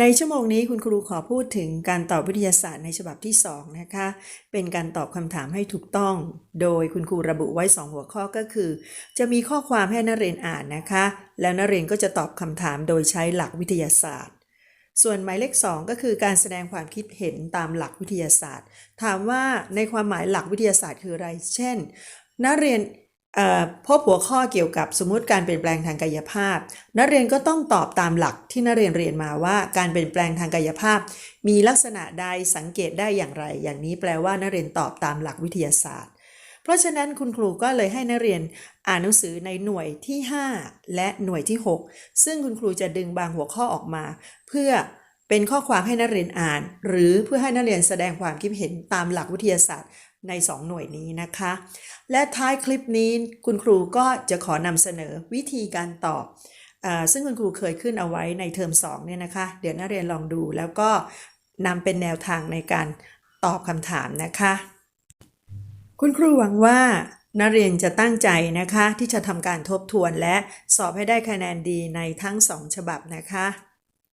ในชั่วโมงนี้คุณครูขอพูดถึงการตอบวิทยาศาสตร์ในฉบับที่ 2 นะคะ เป็นการตอบคำถามให้ถูกต้อง โดยคุณครูระบุไว้ 2 หัวข้อก็คือ จะมีข้อความให้นักเรียนอ่านนะคะ แล้วนักเรียนก็จะตอบคำถามโดยใช้หลักวิทยาศาสตร์ ส่วนหมายเลข 2 ก็คือการแสดงความคิดเห็นตามหลักวิทยาศาสตร์ ถามว่าในความหมายหลักวิทยาศาสตร์คืออะไร เช่น นักเรียน พบหัวข้อเกี่ยวกับสมมติการเปลี่ยนแปลงทางกายภาพ นักเรียนก็ต้องตอบตามหลักที่นักเรียนเรียนมาว่าการเปลี่ยนแปลงทางกายภาพ มีลักษณะใดสังเกตได้อย่างไร อย่างนี้แปลว่านักเรียนตอบตามหลักวิทยาศาสตร์ เพราะฉะนั้นคุณครูก็เลยให้นักเรียนอ่านหนังสือในหน่วยที่ 5 และหน่วยที่ 6 ซึ่งคุณครูจะดึงบางหัวข้อออกมา เพื่อ เป็นข้อความให้นักเรียนอ่าน หรือเพื่อให้นักเรียนแสดงความคิดเห็นตามหลักวิทยาศาสตร์ใน 2 หน่วยนี้นะคะ และท้ายคลิปนี้คุณครูก็จะขอนำเสนอวิธีการตอบอซึ่งคุณครูเคยขึ้นเอาไว้ในเทอม2เนี่ยนะคะ เดี๋ยวนักเรียนลองดูแล้วก็นำเป็นแนวทางในการตอบคำถามนะคะ คุณครูหวังว่านักเรียนจะตั้งใจนะคะ ที่จะทำการทบทวนและสอบให้ได้คะแนนดีในทั้ง 2 ฉบับนะคะ